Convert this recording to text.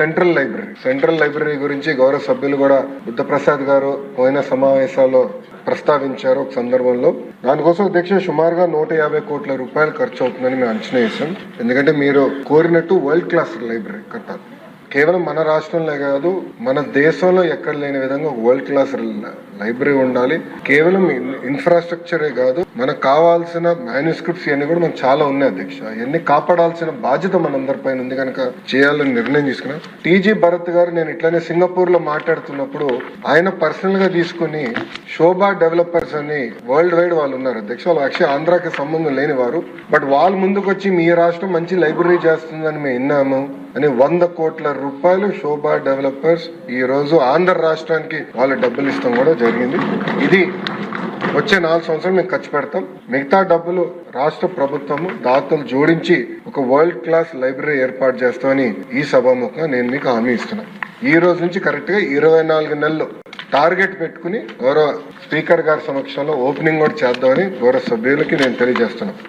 Central library. Central library గురించి గౌరవ సభ్యులు కూడా బుద్ధప్రసాద్ గారు పోయిన సమావేశాల్లో ప్రస్తావించారు ఒక సందర్భంలో. దానికోసం దీక్ష సుమారుగా నూట యాభై కోట్ల రూపాయలు ఖర్చు అవుతుందని మేము అంచనా వేసాం. ఎందుకంటే మీరు కోరినట్టు వరల్డ్ క్లాస్ లైబ్రరీ కట్టాలి. కేవలం మన రాష్ట్రంలో కాదు మన దేశంలో ఎక్కడ లేని విధంగా వరల్డ్ క్లాస్ లైబ్రరీ ఉండాలి. కేవలం ఇన్ఫ్రాస్ట్రక్చరే కాదు మనకు కావాల్సిన మ్యానుస్క్రిప్ట్స్ ఇవన్నీ కూడా మనకు చాలా ఉన్నాయి అధ్యక్ష. ఇవన్నీ కాపాడాల్సిన బాధ్యత మనందరిపైన ఉంది కనుక చేయాలని నిర్ణయం తీసుకున్నాం. టీజీ భరత్ గారు నేను ఇట్లానే సింగపూర్లో మాట్లాడుతున్నప్పుడు ఆయన పర్సనల్గా తీసుకుని శోభా డెవలపర్స్ అని వరల్డ్ వైడ్ వాళ్ళు ఉన్నారు అధ్యక్ష. వాళ్ళు యాక్చువల్ ఆంధ్రాకి సంబంధం లేని వారు. బట్ వాళ్ళు ముందుకు వచ్చి మీ రాష్ట్రం మంచి లైబ్రరీ చేస్తుందని మేము విన్నాము అని వంద కోట్ల రూపాయలు శోభా డెవలపర్స్ ఈ రోజు ఆంధ్ర రాష్ట్రానికి వాళ్ళు డబ్బులు ఇస్తాం కూడా జరిగింది. ఇది వచ్చే నాలుగు సంవత్సరాలు మేము ఖర్చు పెడతాం. మిగతా డబ్బులు రాష్ట్ర ప్రభుత్వము దాతలు జోడించి ఒక వరల్డ్ క్లాస్ లైబ్రరీ ఏర్పాటు చేస్తామని ఈ సభాముఖంగా నేను మీకు హామీ ఇస్తున్నాను ఈ రోజు నుంచి కరెక్ట్గా ఇరవై నాలుగు నెలలు టార్గెట్ పెట్టుకుని గౌరవ స్పీకర్ గారి సమక్షంలో ఓపెనింగ్ కూడా చేద్దామని గౌరవ సభ్యులకి నేను తెలియజేస్తున్నాను